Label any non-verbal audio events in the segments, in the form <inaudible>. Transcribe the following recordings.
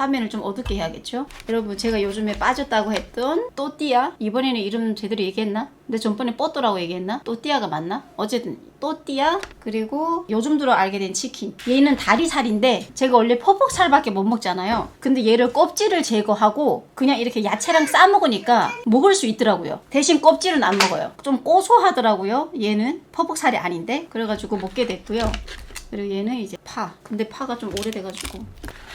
화면을 좀 어둡게 해야겠죠? 여러분 제가 요즘에 빠졌다고 했던 또띠아 이번에는 이름 제대로 얘기했나? 근데 전번에 뽀또라고 얘기했나? 또띠아가 맞나? 어쨌든 또띠아 그리고 요즘 들어 알게 된 치킨 얘는 다리살인데 제가 원래 퍼벅살밖에 못 먹잖아요 근데 얘를 껍질을 제거하고 그냥 이렇게 야채랑 싸 먹으니까 먹을 수 있더라고요 대신 껍질은 안 먹어요 좀 고소하더라고요 얘는 퍼벅살이 아닌데 그래가지고 먹게 됐고요 그리고 얘는 이제 파. 근데 파가 좀 오래돼가지고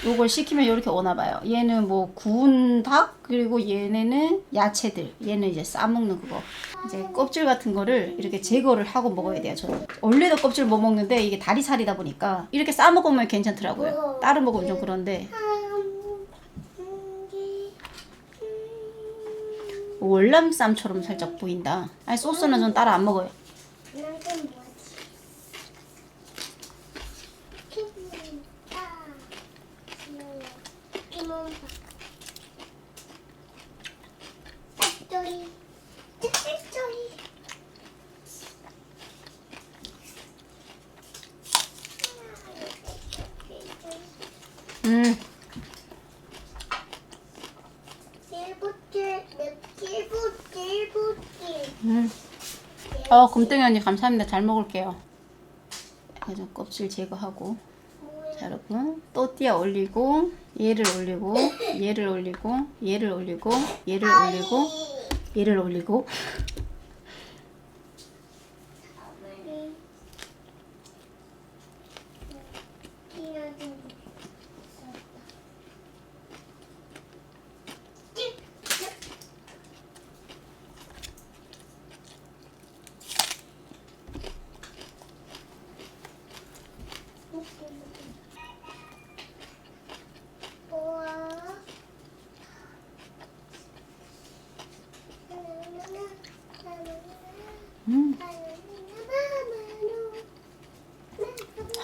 요걸 시키면 이렇게 오나 봐요. 얘는 뭐 구운 닭 그리고 얘네는 야채들. 얘는 이제 싸 먹는 그거. 이제 껍질 같은 거를 이렇게 제거를 하고 먹어야 돼요. 저는 원래도 껍질 못 먹는데 이게 다리살이다 보니까 이렇게 싸 먹으면 괜찮더라고요. 따로 먹으면 좀 그런데 월남쌈처럼 살짝 보인다. 아니 소스는 전 따로 안 먹어요. 이건 뭐지? 피부다. 이모바. 짝돌이. 짝돌이. 음. 일부길, 일부길, 일부길. 음. 어, 곰땡이 언니 감사합니다. 잘 먹을게요. 그래서 껍질 제거하고. 자, 여러분. 또띠아 올리고, 얘를 올리고, 얘를 올리고, 얘를 올리고, 얘를 올리고, 얘를 올리고. 음.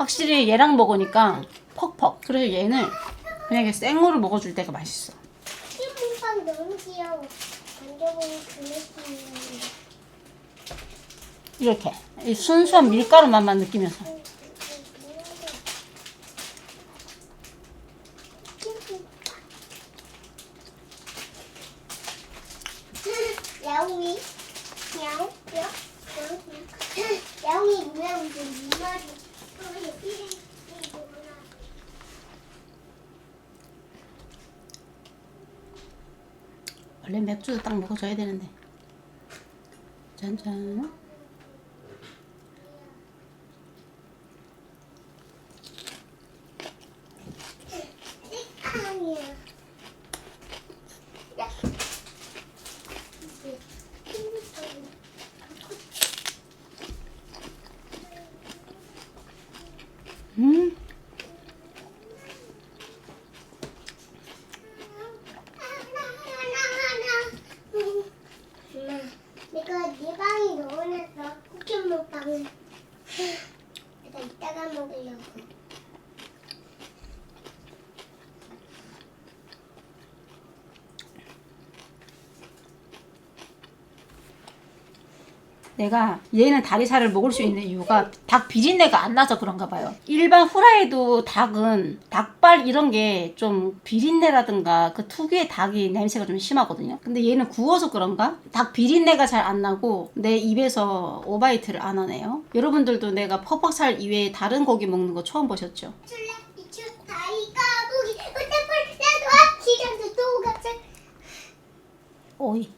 확실히 얘랑 먹으니까 퍽퍽. 그래서 얘는 그냥 이렇게 생으로 먹어줄 때가 맛있어. 피부빵 너무 귀여워. 만져보면 그 느낌이 이렇게. 이 순수한 밀가루 맛만 느끼면서. 야옹이 야옹 야옹 야옹이 모양 좀 이마리 원래 맥주도 딱 먹어줘야 되는데. 짠짠. Bye. 내가 얘는 다리살을 먹을 수 있는 이유가 닭 비린내가 안 나서 그런가 봐요. 일반 후라이도 닭은 닭발 이런 게 좀 비린내라든가 그 특유의 닭이 냄새가 좀 심하거든요. 근데 얘는 구워서 그런가? 닭 비린내가 잘 안 나고 내 입에서 오바이트를 안 하네요. 여러분들도 내가 퍼벅살 이외에 다른 고기 먹는 거 처음 보셨죠? 오이.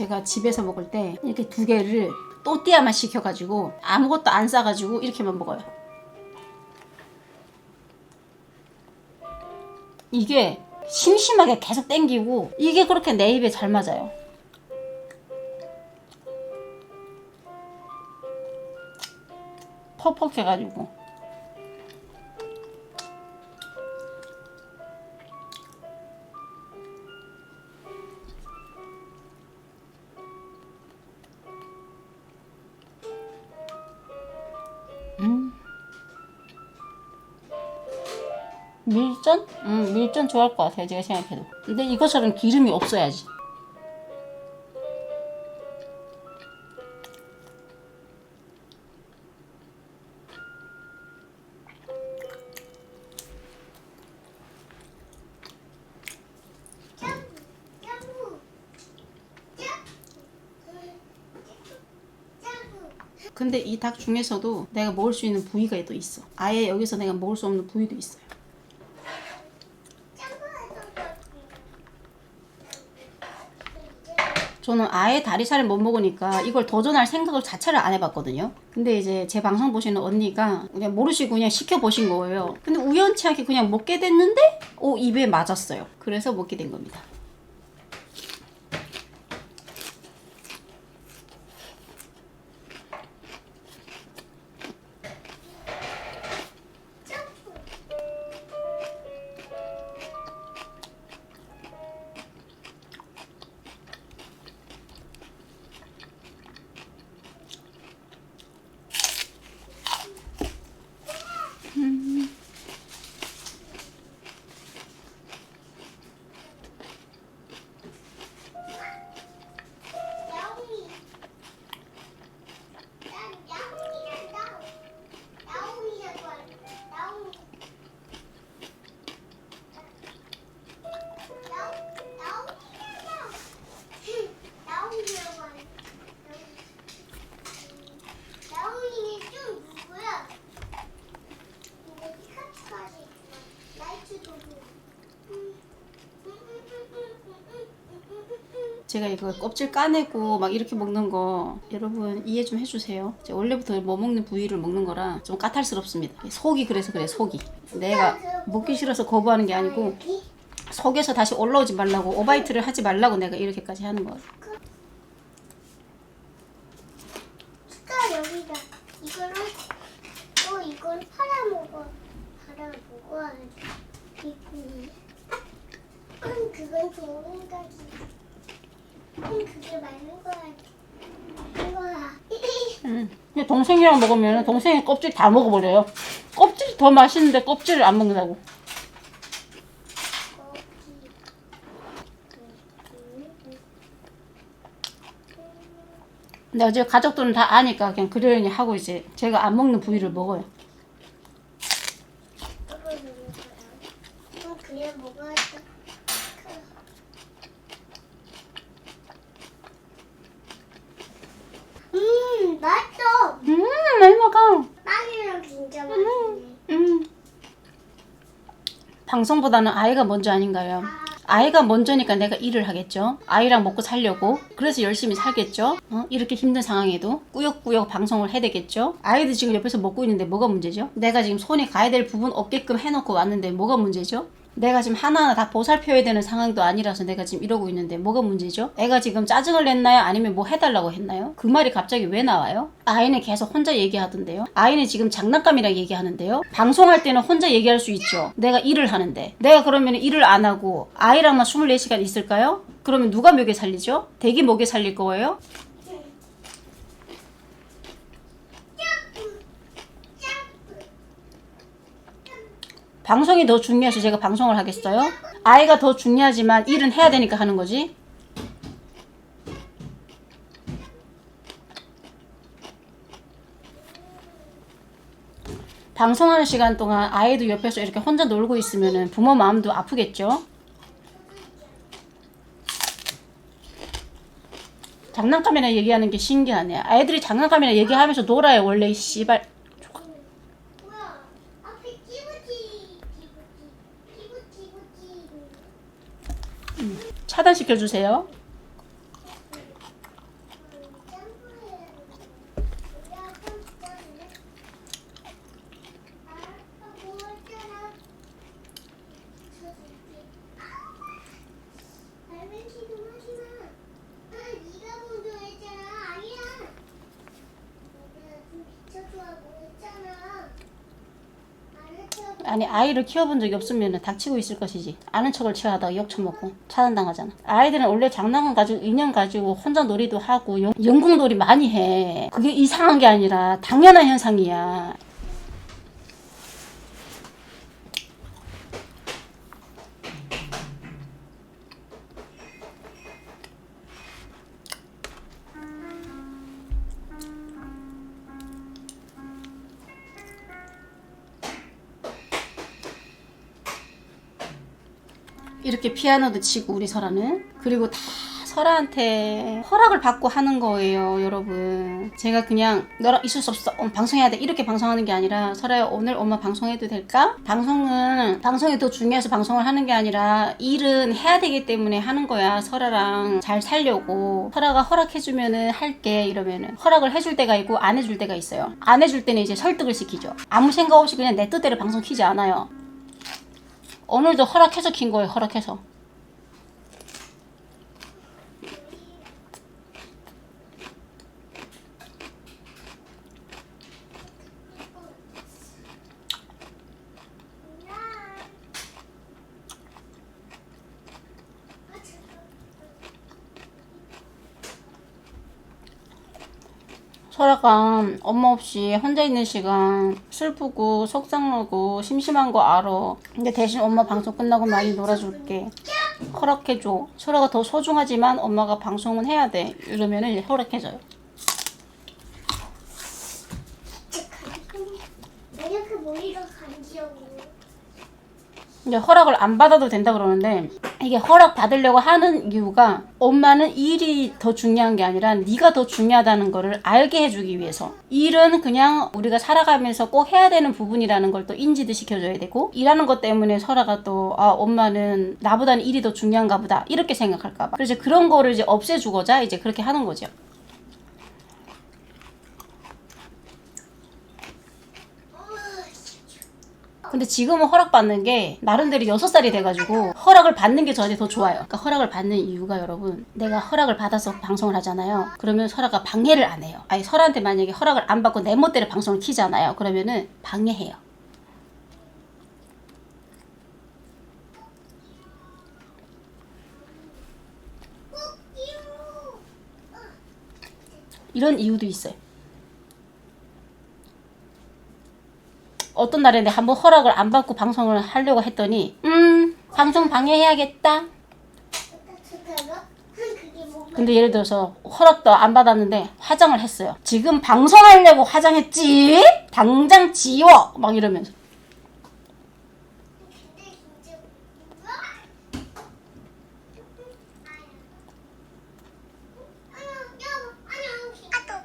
제가 집에서 먹을 때 이렇게 두 개를 또띠아만 시켜가지고 아무것도 안 싸가지고 이렇게만 먹어요. 이게 심심하게 계속 땡기고 이게 그렇게 내 입에 잘 맞아요. 퍽퍽해가지고. 밀전? 음, 밀전 좋아할 것 같아요. 제가 생각해도. 근데 이것처럼 기름이 없어야지. 근데 이 닭 중에서도 내가 먹을 수 있는 부위가 또 있어. 아예 여기서 내가 먹을 수 없는 부위도 있어요. 저는 아예 다리살을 못 먹으니까 이걸 도전할 생각을 자체를 안 해봤거든요. 근데 이제 제 방송 보시는 언니가 그냥 모르시고 그냥 시켜보신 거예요. 근데 우연치하게 그냥 먹게 됐는데, 오, 입에 맞았어요. 그래서 먹게 된 겁니다. 제가 이거 껍질 까내고 막 이렇게 먹는 거 여러분 이해 좀 해주세요. 제가 원래부터 뭐 먹는 부위를 먹는 거라 좀 까탈스럽습니다. 속이 그래서 그래 속이. 내가 먹기 싫어서 거부하는 게 아니고? 속에서 다시 올라오지 말라고 오바이트를 하지 말라고 내가 이렇게까지 하는 거예요. 숟가락 여기다 이거를 또 이걸 팔아먹어 팔아먹어야 돼 이거 음, 그건 좋은 거지 음, 그게 맞는 거야 음. 동생이랑 먹으면 동생이 껍질 다 먹어버려요. 껍질이 더 맛있는데 껍질을 안 먹는다고. 근데 어제 가족들은 다 아니까 그냥 그러려니 하고 이제 제가 안 먹는 부위를 먹어요. 음, 그냥 먹어야 돼 음, 맛있어. 음, 많이 먹어. 빵이랑 진짜 맛있네. 음. 방송보다는 아이가 먼저 아닌가요? 아이가 먼저니까 내가 일을 하겠죠. 아이랑 먹고 살려고. 그래서 열심히 살겠죠. 어? 이렇게 힘든 상황에도 꾸역꾸역 방송을 해야 되겠죠. 아이도 지금 옆에서 먹고 있는데 뭐가 문제죠? 내가 지금 손에 가야 될 부분 없게끔 해놓고 왔는데 뭐가 문제죠? 내가 지금 하나하나 다 보살펴야 되는 상황도 아니라서 내가 지금 이러고 있는데 뭐가 문제죠? 애가 지금 짜증을 냈나요? 아니면 뭐 해달라고 했나요? 그 말이 갑자기 왜 나와요? 아이는 계속 혼자 얘기하던데요? 아이는 지금 장난감이랑 얘기하는데요? 방송할 때는 혼자 얘기할 수 있죠. 내가 일을 하는데. 내가 그러면 일을 안 하고 아이랑만 24시간 있을까요? 그러면 누가 먹여 살리죠? 대기 먹여 살릴 거예요? 방송이 더 중요해서 제가 방송을 하겠어요? 아이가 더 중요하지만 일은 해야 되니까 하는 거지. 방송하는 시간 동안 아이도 옆에서 이렇게 혼자 놀고 있으면 부모 마음도 아프겠죠? 장난감이나 얘기하는 게 신기하네. 아이들이 장난감이나 얘기하면서 놀아요, 원래 이 씨발. 뭐야? 앞에 끼부지, 끼부지, 끼부지, 끼부지. 차단 시켜 주세요. 아니 아이를 키워본 적이 없으면 닥치고 있을 것이지. 아는 척을 취하다가 욕 처먹고 차단당하잖아. 아이들은 원래 장난감 가지고 인형 가지고 혼자 놀이도 하고 영, 영국 놀이 많이 해. 그게 이상한 게 아니라 당연한 현상이야 이렇게 피아노도 치고 우리 설아는. 그리고 다 설아한테 허락을 받고 하는 거예요 여러분. 제가 그냥 너랑 있을 수 없어. 오늘 방송해야 돼. 이렇게 방송하는 게 아니라 설아야 오늘 엄마 방송해도 될까? 방송은 방송이 더 중요해서 방송을 하는 게 아니라 일은 해야 되기 때문에 하는 거야 설아랑. 잘 살려고. 설아가 허락해주면은 할게 이러면은. 허락을 해줄 때가 있고 안 해줄 때가 있어요. 안 해줄 때는 이제 설득을 시키죠. 아무 생각 없이 그냥 내 뜻대로 방송 키지 않아요 오늘도 허락해서 킨 거예요, 허락해서. 설아가 엄마 없이 혼자 있는 시간 슬프고 속상하고 심심한 거 알아. 근데 대신 엄마 방송 끝나고 많이 놀아줄게. 허락해줘. 설아가 더 소중하지만 엄마가 방송은 해야 돼. 이러면은 허락해줘요. 왜 이렇게 머리가 간지러워? 이제 허락을 안 받아도 된다 그러는데 이게 허락 받으려고 하는 이유가 엄마는 일이 더 중요한 게 아니라 네가 더 중요하다는 거를 알게 해주기 위해서. 일은 그냥 우리가 살아가면서 꼭 해야 되는 부분이라는 걸 또 인지도 시켜줘야 되고 일하는 것 때문에 설아가 또 아 엄마는 나보다는 일이 더 중요한가 보다 이렇게 생각할까 봐. 그래서 그런 거를 이제 없애주고자 이제 그렇게 하는 거죠 근데 지금은 허락받는 게 나름대로 6살이 돼가지고 허락을 받는 게 저한테 더 좋아요. 그러니까 허락을 받는 이유가 여러분 내가 허락을 받아서 방송을 하잖아요. 그러면 설아가 방해를 안 해요. 아니 설아한테 만약에 허락을 안 받고 내 멋대로 방송을 키잖아요. 그러면은 방해해요. 이런 이유도 있어요. 어떤 내가 한번 허락을 안 받고 방송을 하려고 했더니 음 방송 방해해야겠다? 근데 예를 들어서 허락도 안 받았는데 화장을 했어요. 지금 방송하려고 화장했지? 당장 지워! 막 이러면서 근데 진짜 뭐야? 아유, 야, 아니야, 아까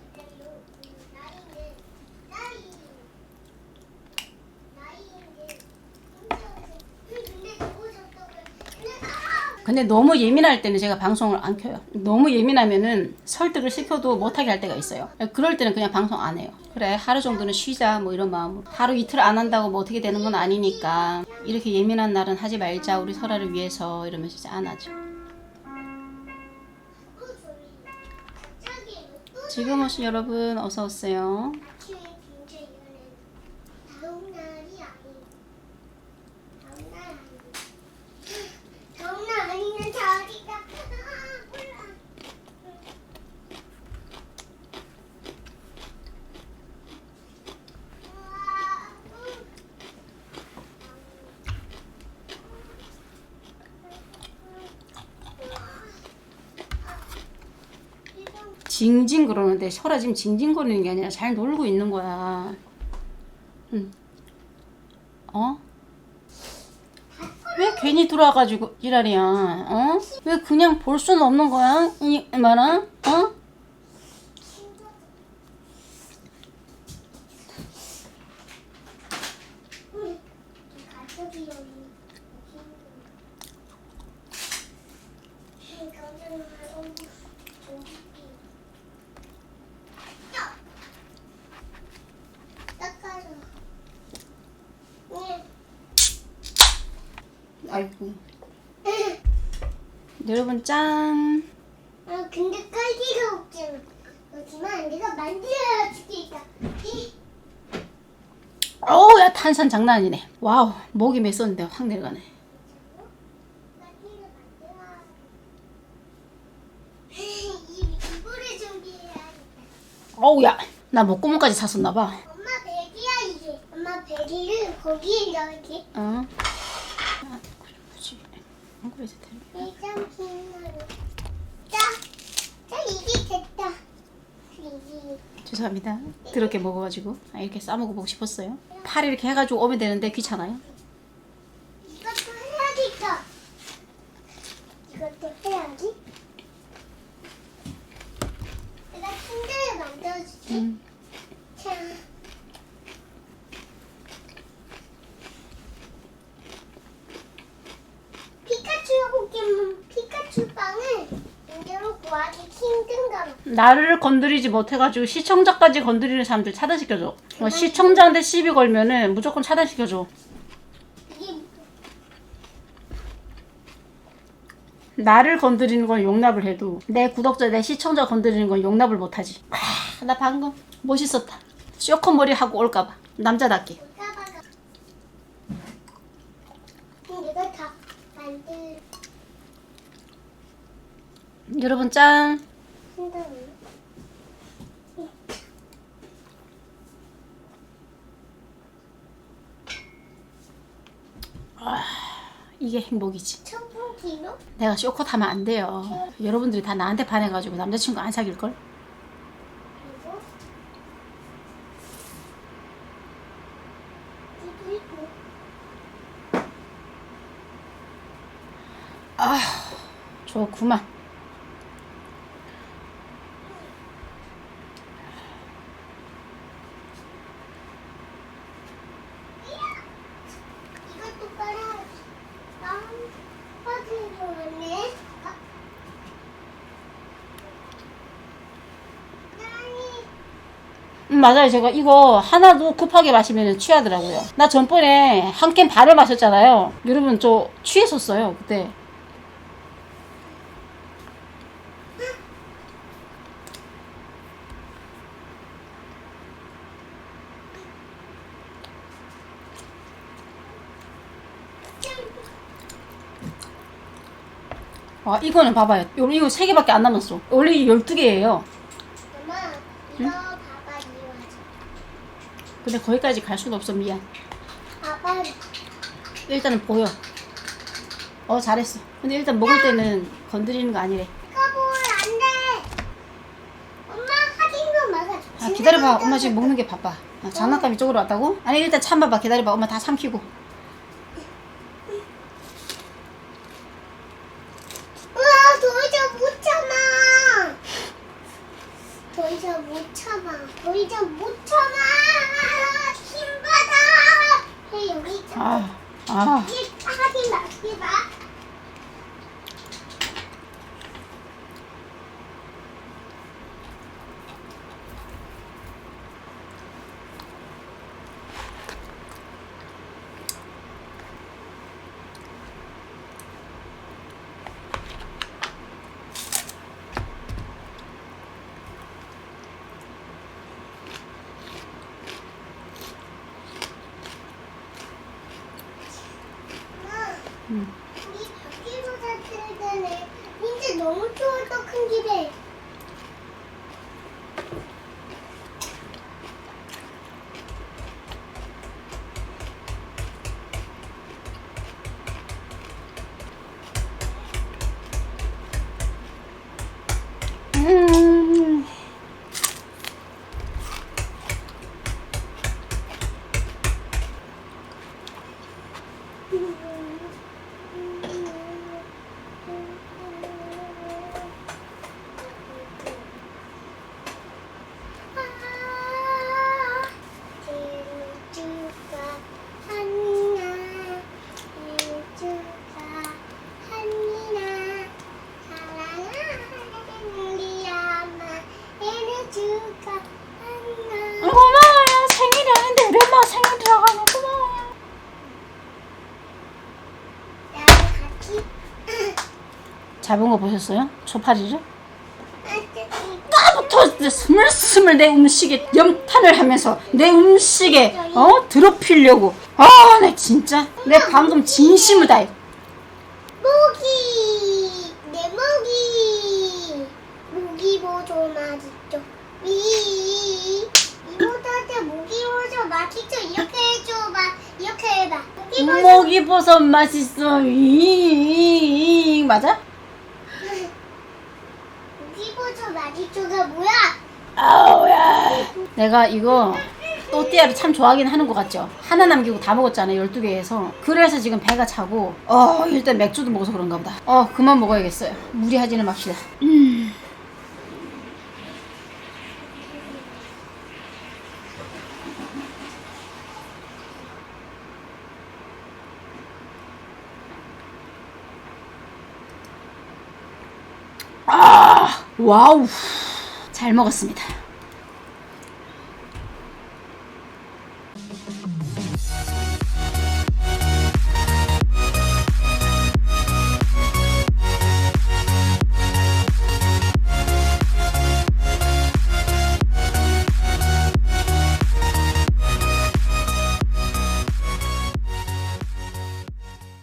나이는 나이 나이인데 근데 너무 좋다고 근데 아! 근데 너무 예민할 때는 제가 방송을 안 켜요. 너무 예민하면은 설득을 시켜도 못하게 할 때가 있어요. 그럴 때는 그냥 방송 안 해요. 그래 하루 정도는 쉬자 뭐 이런 마음으로. 하루 이틀 안 한다고 뭐 어떻게 되는 건 아니니까 이렇게 예민한 날은 하지 말자 우리 설아를 위해서 이러면서 이제 안 하죠. 지금 오신 여러분 어서 오세요 아침에 굉장히 이거는 다음 날이 아니 다음 날 아니 다음 날 아니면 자기가 아, 몰라. 우와, 음. 이건 징징 그러는데 설아 지금 징징거리는 게 아니라 잘 놀고 있는 거야. 응. 어? 왜 괜히 들어와가지고 지랄이야? 어? 왜 그냥 볼 수는 없는 거야? 이 말아? 어? 가족이 여기 감정을 오고 야! 닦아줘 네. 아이고. 여러분 짠. 아 근데 깔기가 없잖아 그렇지만 내가 만들어야 죽겠다 어우 야 탄산 장난 아니네. 와우 목이 맸었는데 확 내려가네. <laughs> 어우 야나 목구멍까지 찼었나 봐. 엄마 베리야 이게. 엄마 베리를 거기에 넣을게. 어. 그래도 돼. 일단 빈나로. 자, 자 이게 됐다. 이게 죄송합니다. 더럽게 먹어가지고 아, 이렇게 싸 먹어보고 싶었어요. 팔 이렇게 해가지고 오면 되는데 귀찮아요. 이것도 해야겠다. 이것도 해야지. 내가 침대를 만들어줄게. 음. 자. 피카츄 고기는 피카츄 빵을 구하기 힘든가 봐. 나를 건드리지 못해가지고 시청자까지 건드리는 사람들 차단시켜줘. 어, 시청자한테 시비 걸면은 무조건 차단시켜줘. 이게 나를 건드리는 건 용납을 해도 내 구독자, 내 시청자 건드리는 건 용납을 못하지. 아, 나 방금 멋있었다. 쇼커 머리 하고 올까봐 남자답게. 볼까봐가. 내가 다 만들 여러분 짠. 한다고. 이게 행복이지. 내가 쇼컷 하면 안 돼요. 여러분들이 다 나한테 반해가지고 남자친구 안 사귈걸? 그리고 그리고 좋구만. 이것도 빨아. 아, 빠지고 왔네. 아. 나니 음, 맞아요. 제가 이거 하나도 급하게 마시면 취하더라고요. 나 전번에 한 캔 반을 마셨잖아요. 여러분, 저 취했었어요, 그때. 아, 이거는 봐봐요. 요- 이거 세 개밖에 안 남았어. 원래 12개예요. 엄마 이거 이거. 근데 거기까지 갈 수는 없어, 미안. 봐봐. 일단은 보여. 어, 잘했어. 근데 일단 먹을 때는 건드리는 거 아니래. 까볼 안 돼. 엄마 하긴 거 막아. 아, 기다려봐. 엄마 지금 먹는 게 바빠. 아, 장난감 이쪽으로 왔다고? 아니, 일단 참아봐. 기다려봐. 엄마 다 삼키고. Yeah. <laughs> 잡은 거 보셨어요? 초파리를? 나부터 또 스물스물 내 음식에 염탄을 하면서 내 음식에 어? 더럽히려고. 아나 진짜 내 방금 진심을 다해 모기 내 모기 모기 보조 맛있죠. 이 이모한테 모기 보조 맛있죠. 이렇게 해줘봐. 이렇게 해봐. 모기 목이버섯 맛있어. 이 맞아? 맛있죠가 뭐야? 아우야. 내가 이거 또띠아를 참 좋아하긴 하는 것 같죠? 하나 남기고 다 먹었잖아요 12개에서. 그래서 지금 배가 차고 어 일단 맥주도 먹어서 그런가 보다. 어 그만 먹어야겠어요. 무리하지는 맙시다. 음. 아 와우. 잘 먹었습니다